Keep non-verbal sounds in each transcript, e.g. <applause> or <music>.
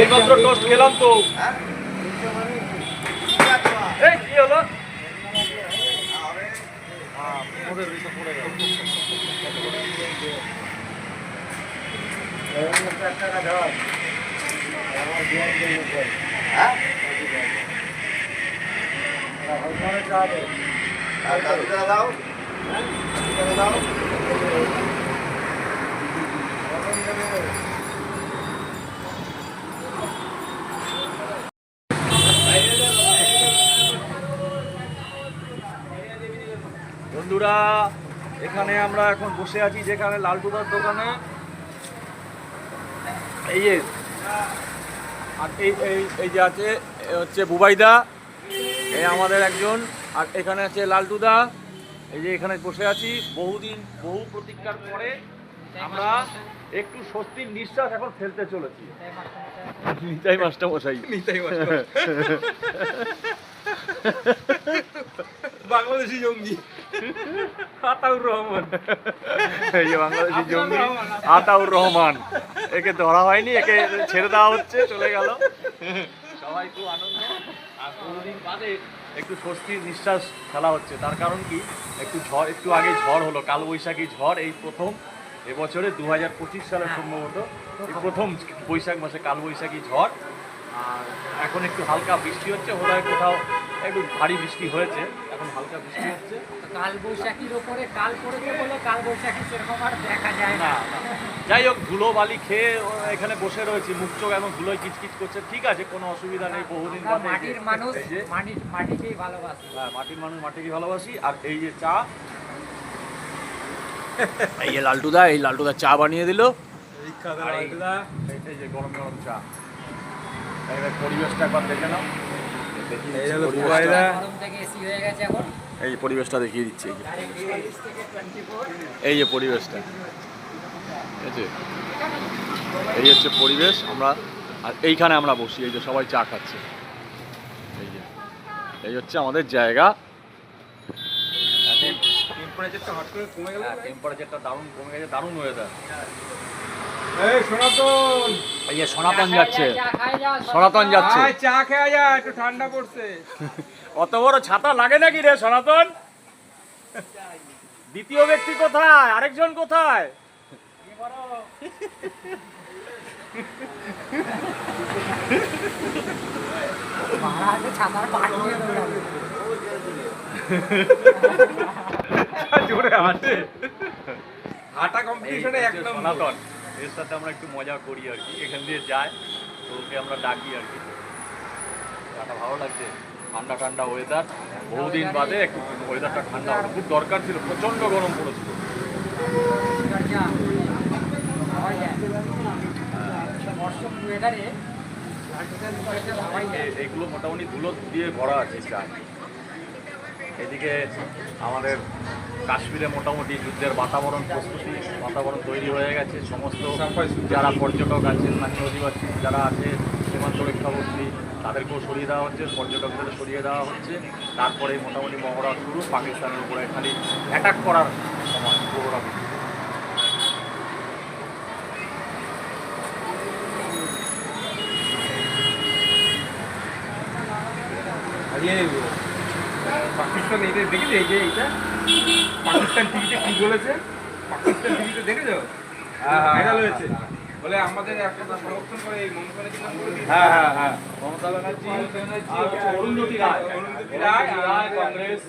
এইমাত্র টোস্ট খেলাম তো। কি হলো? বন্ধুরা এখানে আমরা এখন বসে আছি যেখানে লালটুদার দোকানে। এই যে আর এই এই যে আছে হচ্ছে বুবাইদা এই আমাদের একজন আর এখানে আছে লালটুদা এই যে এখানে বসে আছি বহুদিন বহু প্রতীক্ষার পরে আমরা একটু স্বস্তির নিঃশ্বাস এখন ফেলতে চলেছি। নিতাই মাস্টার মশাই। নিতাই <laughs> বাংলাদেশি জঙ্গি। আতাউর রহমান। এই যে বাংলাদেশি জঙ্গি। আতাউর রহমান। একে ধরা হয়নি একে ছেড়ে দেওয়া হচ্ছে চলে গেল। সবাই খুব আনন্দ। আর কোনোদিন বাদে একটু স্বস্তির নিঃশ্বাস ফেলা হচ্ছে। তার কারণ কি? একটু ঝড় একটু আগে ঝড় হলো কালবৈশাখী ঝড় এই প্রথম এবছরে দু হাজার পঁচিশ সালে সম্ভবত এই প্রথম বৈশাখ মাসে কালবৈশাখী ঝড়। আর এখন একটু হালকা বৃষ্টি হচ্ছে বোধহয় কোথাও একটু ভারী বৃষ্টি হয়েছে এখন হালকা বৃষ্টি হচ্ছে। কাল বৈশাখীর ওপরে কাল পড়েছে বলে কাল বৈশাখী সেরকম আর দেখা যায় না। যাই হোক ধুলো বালি খেয়ে এখানে বসে রয়েছি মুখ চোখ এখন ধুলোয় কিচকিচ করছে। ঠিক আছে কোনো অসুবিধা নেই বহুদিন মাটির মানুষ মাটিকেই ভালোবাসি। হ্যাঁ, মাটির মানুষ মাটিকে ভালোবাসি আর এই যে চা। এই যে লালটুদা এই লালটুদা চা বানিয়ে দিল। এই- যে গরম গরম চা। এবার পরিবেশটা একবার দেখে নাও। এই হয়ে যে পরিবেশটা দেখিয়ে দিচ্ছে এই যে। পরিবেশটা। ঠিক আছে এই হচ্ছে পরিবেশ আমরা আর এইখানে আমরা বসি এই যে সবাই চা খাচ্ছে। এই যে। এই হচ্ছে আমাদের জায়গা। টেম্পারেচারটা হট করে কমে গেল। টেম্পারেচারটা দারুণ কমে গেছে দারুণ ওয়েদার এই সনাতন এই যে সনাতন যাচ্ছে। সনাতন যাচ্ছে। চা খেয়ে যা একটু ঠান্ডা পড়ছে। <laughs> অত বড় ছাতা লাগে নাকি রে সনাতন? দ্বিতীয় ব্যক্তি কোথায়? আরেকজন কোথায়? জোরে হাঁটে হাঁটা কম্পিটিশনে এক সনাতন। এর সাথে আমরা একটু মজা করি আর কি। এখান দিয়ে যায়, তো ওকে আমরা ডাকি আর কি। চাটা ভালো লাগছে, ঠান্ডা ঠান্ডা ওয়েদার বহুদিন বাদে একটু ওয়েদারটা ঠান্ডা। খুব দরকার ছিল, প্রচণ্ড গরম পড়েছিল। এবার যা খাওয়াই যায় মরশুম ওয়েদারে লালটুকের করেছে খাওয়াই যায় এ- এগুলো মোটামুটি ধুলো দিয়ে ভরা আছে চা এদিকে আমাদের কাশ্মীরে মোটামুটি যুদ্ধের বাতাবরণ, প্রস্তুতি বাতাবরণ তৈরি হয়ে গেছে। সমস্ত যারা পর্যটক আছে স্থানীয় অধিবাসী যারা আছে, সীমান্ত রক্ষাবর্তী তাদেরকেও সরিয়ে দেওয়া হচ্ছে, পর্যটকদের সরিয়ে দেওয়া হচ্ছে। তারপরে মোটামুটি মহড়া শুরু, পাকিস্তানের উপরে খালি অ্যাটাক করার সময় হারিয়ে নেব পাকিস্তান এইটা দেখেছে এই যে এইটা? পাকিস্তান টিভিতে কি বলেছে? পাকিস্তান টিভিতে দেখেছ? ভাইরাল হয়েছে। বলে আমাদের একটা সমর্থন করে এই হ্যাঁ হ্যাঁ হ্যাঁ। মমতা ব্যানার্জি আর হচ্ছে রায়। অরুন্ধতী রায়, রায় কংগ্রেস।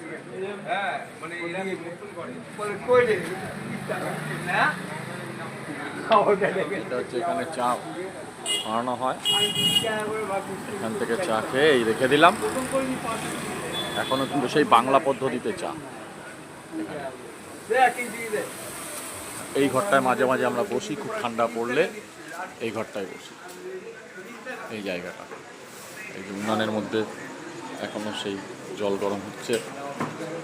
হ্যাঁ মানে এরা সমর্থন করে। বলে কই রে? না এটা হচ্ছে এখানে চা বানানো হয়। এখান থেকে চা খেয়ে এই রেখে দিলাম। এখনও কিন্তু সেই বাংলা পদ্ধতিতে চা। এই ঘরটায় মাঝে মাঝে আমরা বসি, খুব ঠান্ডা পড়লে এই ঘরটায় বসি। এই জায়গাটা। এই যে উনানের মধ্যে এখনও সেই জল গরম হচ্ছে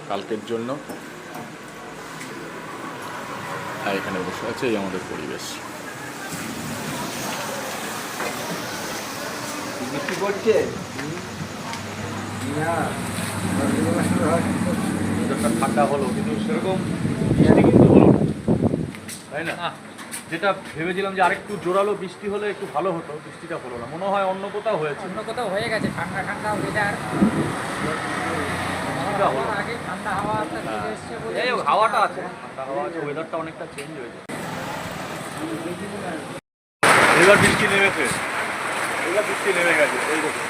কালকের জন্য। আর এখানে বসে আছে এই আমাদের পরিবেশ। বৃষ্টি পড়ছে ঠান্ডা হলো কিন্তু সেরকম বৃষ্টি কিন্তু হলো তাই না? যেটা ভেবেছিলাম যে আরেকটু জোরালো বৃষ্টি হলে একটু ভালো হতো বৃষ্টিটা হলো না। মনে হয় অন্য কোথাও হয়েছে। অন্য কোথাও হয়ে গেছে ঠান্ডা ঠান্ডা ওয়েদার আগে ঠান্ডা হাওয়া এই হাওয়াটা আছে। ঠান্ডা হাওয়া আছে ওয়েদারটা অনেকটা চেঞ্জ হয়েছে এবার বৃষ্টি নেমেছে। এবার বৃষ্টি নেমে গেছে। এই দেখো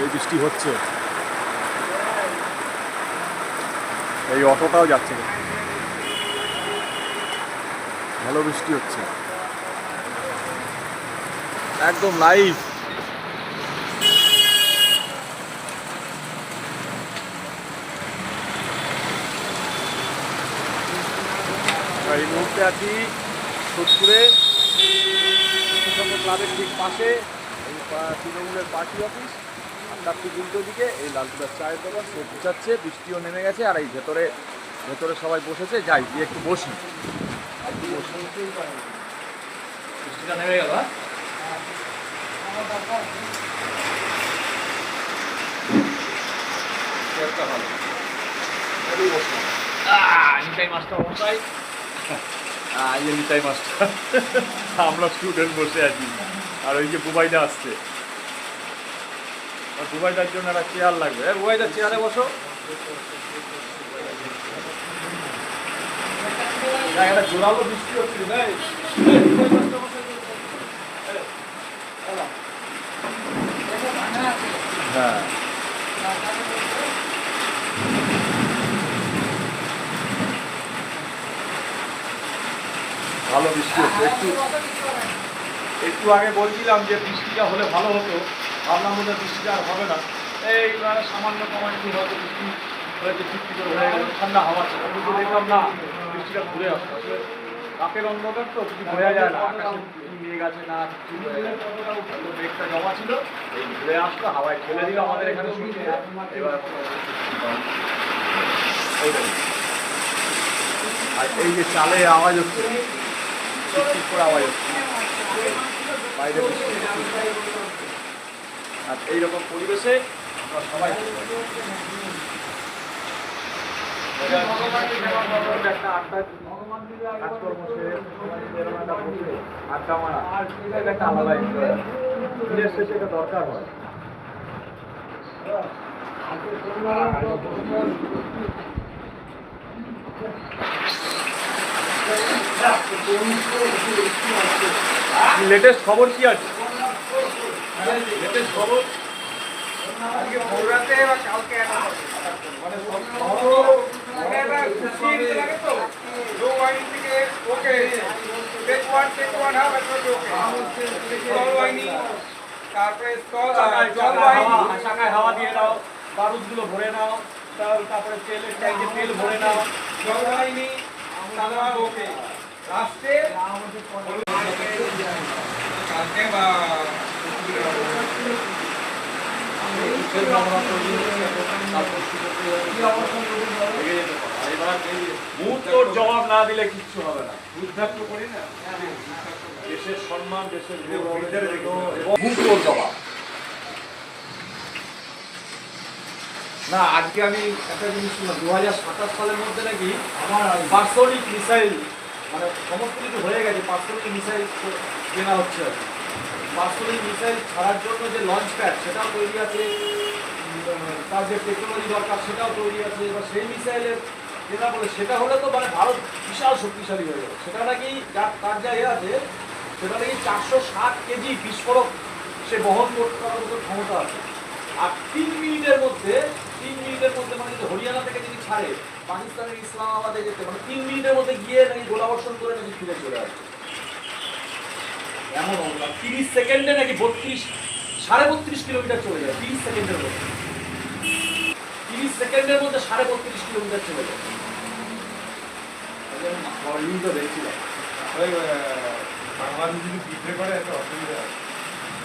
এই বৃষ্টি হচ্ছে। এই অটোটাও যাচ্ছে না। ভালো বৃষ্টি হচ্ছে। একদম লাইভ এই মুহূর্তে আছি সোদপুরে। ক্লাবের ঠিক পাশে। তৃণমূলের পার্টি অফিস। তার উল্টো দিকে এই লালটুদার চায়ের দোকান, সে গুছাচ্ছে বৃষ্টিও নেমে গেছে, আর এই ভেতরে ভেতরে সবাই বসেছে। যাই, গিয়ে একটু বসি। বৃষ্টিটা নেমে গেল হ্যাঁ? আমরা স্টুডেন্ট বসে আছি। আর ওই যে বুবাইটা আসছে। বুবাইদার জন্য একটা চেয়ার লাগবে। বুবাইদার চেয়ারে বসো। একটা জোরালো বৃষ্টি হচ্ছে এই, হ্যাঁ। ভালো বৃষ্টি হচ্ছে। একটু একটু আগে বলছিলাম যে বৃষ্টিটা হলে ভালো হতো। ভাবলাম বোধ বৃষ্টিটা আর হবে না। এই মানে সামান্য কমান্টি হয়তো বৃষ্টি হয়েছে ঠিকটি করে হয়ে গেল, ঠান্ডা হাওয়া ছিল। কিন্তু দেখলাম না, বৃষ্টিটা ঘুরে আসছে। আসলে রাতের অন্ধকার তো, কিছু বোঝা যায় না মেঘ আছে না। মেঘটা জমা ছিল, এই ঘুরে আসলো, হাওয়ায় ঠেলে দিল আমাদের এখানে শুনছে এবার আর এই যে চালে আওয়াজ হচ্ছে করে আওয়াজ হচ্ছে। বাইরে বৃষ্টি এই রকম পরিবেশে আমরা সবাই দরকার হয়। লেটেস্ট খবর কি আছে? তারপরে হাওয়া দিয়ে নাও বারুদগুলো ভরে নাও তার- তারপরে তেলের ট্যাঙ্কে তেল ভরে নাও জল তারপর ওকে লাস্টে মুহূর্তর জবাব না দিলে কিচ্ছু হবে না। করি না? দেশের সম্মান দেশের মুহূর্তর জবাব। না আজকে আমি একটা জিনিস শুনলাম দু হাজার সাতাশ সালের মধ্যে নাকি আমার পার্সোনিক মিসাইল মানে সমস্ত কিছু হয়ে গেছে পার্সোনিক মিসাইল কেনা হচ্ছে আর পার্সোনিক মিসাইল ছাড়ার জন্য যে লঞ্চ প্যাড সেটাও তৈরি আছে। তার যে টেকনোলজি দরকার, সেটাও তৈরি আছে। এবার সেই মিসাইলের যেটা বলে, সেটা হলে তো মানে ভারত বিশাল শক্তিশালী হয়ে যাবে। সেটা নাকি যার তার যা আছে, সেটা নাকি চারশো ষাট কেজি বিস্ফোরক সে বহন করতে পারার মতো ক্ষমতা আছে। আর তিন মিনিটের মধ্যে, তিন মিনিটের মধ্যে মানে যদি হরিয়ানা থেকে যদি ছাড়ে, পাকিস্তানের ইসলামাবাদে যেতে মানে তিন মিনিটের মধ্যে গিয়ে নাকি গোলাবর্ষণ করে নাকি ফিরে চলে আসবে। এমন অবস্থা তিরিশ সেকেন্ডে নাকি বত্রিশ সাড়ে বত্রিশ কিলোমিটার চলে যায় তিরিশ সেকেন্ডের মধ্যে। তিরিশ সেকেন্ডের মধ্যে সাড়ে বত্রিশ কিলোমিটার চলে যায়।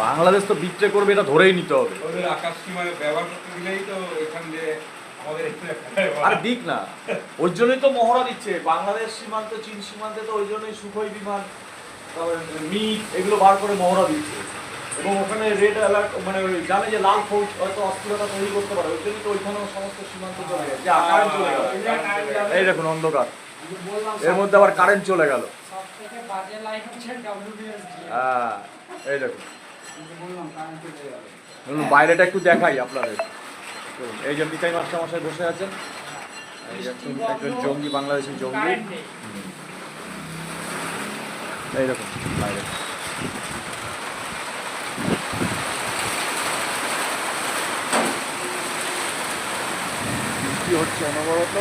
বাংলাদেশ তো বিক্রে করবে এটা ধরেই নিতে হবে। আকাশ সীমায় ব্যবহার করতে দিলেই তো এখান দিয়ে আর দিক না। ওই জন্যই তো মহড়া দিচ্ছে। বাংলাদেশ সীমান্ত চীন সীমান্তে তো ওই জন্যই সুখই বিমান। তারপরে মিট এগুলো বার করে মহড়া দিচ্ছে। এবং ওখানে রেড অ্যালার্ট মানে ওই জানে যে লাল ফৌজ হয়তো অস্থিরতা তৈরি করতে পারে ওই জন্য তো ওইখানেও সমস্ত সীমান্ত চলে গেছে। কারেন্ট চলে গেল। এই দেখুন অন্ধকার। এর মধ্যে আবার কারেন্ট চলে গেল। হ্যাঁ এই দেখুন। বাইরেটা একটু দেখাই আপনাদের। এই যে নিতাই মাস্টারমশাই বসে আছেন। একজন জঙ্গি বাংলাদেশের জঙ্গি। কারেন্ট নেই বাইরে। বৃষ্টি হচ্ছে অনবরত?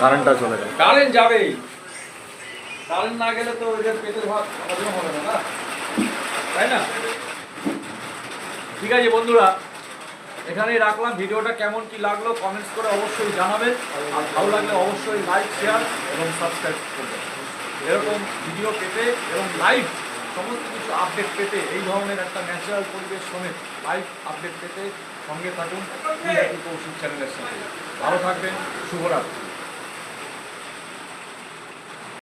কারেন্টটা চলে গেল। কারেন্ট যাবেই। কারেন্ট না গেলে তো ওদের পেটের ভাত হজম হবে না? তাই না? ঠিক আছে বন্ধুরা এখানেই রাখলাম ভিডিওটা কেমন কি লাগল কমেন্টস করে অবশ্যই জানাবেন আর ভালো লাগলে অবশ্যই লাইক শেয়ার এবং সাবস্ক্রাইব করবেন এরকম ভিডিও পেতে এবং লাইভ সমস্ত কিছু আপডেট পেতে এই ধরনের একটা ন্যাচারাল পরিবেশ সমেত লাইভ আপডেট পেতে সঙ্গে থাকুন কৌশিক চ্যানেলের সাথে ভালো থাকবেন শুভরাত্রি